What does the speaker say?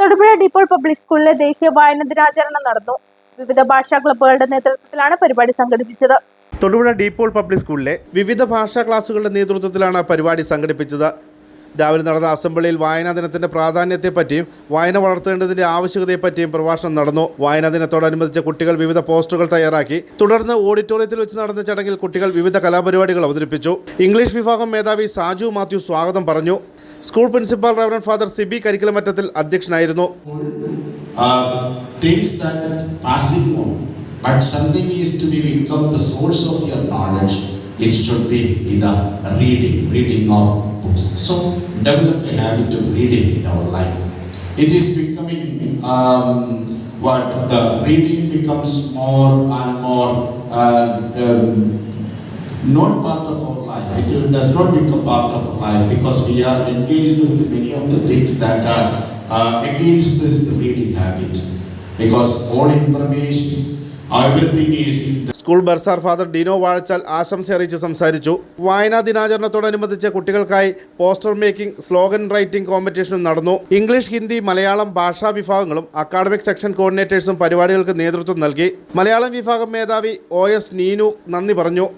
Thodupuzha De Paul public സ്കൂളിലെ ദേശീയ വായന ദിനാചരണം നടന്നു. വിവിധ ഭാഷാ ക്ലബ്ബുകളുടെ നേതൃത്വത്തിലാണ് പരിപാടി സംഘടിപ്പിച്ചത്. തൊടുപുഴ ഡിപ്പോൾ പബ്ലിക് സ്കൂളിലെ വിവിധ ഭാഷാ ക്ലാസുകളുടെ നേതൃത്വത്തിലാണ് പരിപാടി സംഘടിപ്പിച്ചത്. രാവിലെ നടന്ന അസംബ്ലിയിൽ വായനാ ദിനത്തിന്റെ പ്രാധാന്യത്തെപ്പറ്റിയും വായന വളർത്തേണ്ടതിന്റെ ആവശ്യകതയെപ്പറ്റിയും പ്രഭാഷണം നടന്നു. വായനാ ദിനത്തോടനുബന്ധിച്ച് കുട്ടികൾ വിവിധ പോസ്റ്ററുകൾ തയ്യാറാക്കി. തുടർന്ന് ഓഡിറ്റോറിയത്തിൽ വെച്ച് നടന്ന ചടങ്ങിൽ കുട്ടികൾ വിവിധ കലാപരിപാടികൾ അവതരിപ്പിച്ചു. ഇംഗ്ലീഷ് വിഭാഗം മേധാവി സാജു മാത്യു സ്വാഗതം പറഞ്ഞു. School principal reverend father Sibi Karikkalamattathil അധ്യക്ഷനായിരുന്നു uh, but something is to be become the source of your knowledge. It should be the reading, reading of books. So develop a habit of reading in our life. It is becoming um, what the reading becomes more and more uh, um, not part of. It does not become part of life because we are engaged with many of the things that are uh, against this reading habit. Because all information, everything is in the school bursar father Dino Vazhachal ആശംസ അറിയിച്ച് സംസാരിച്ചു. വായനാ ദിനാചരണത്തോടനുബന്ധിച്ച് കുട്ടികൾക്കായി poster making slogan writing കോമ്പറ്റീഷനും നടന്നു. English Hindi Malayalam ഭാഷാ വിഭാഗങ്ങളും അക്കാഡമിക് സെക്ഷൻ കോർഡിനേറ്റേഴ്സും പരിപാടികൾക്ക് നേതൃത്വം നൽകി. മലയാളം വിഭാഗം മേധാവി ഒ എസ് നീനു നന്ദി പറഞ്ഞു.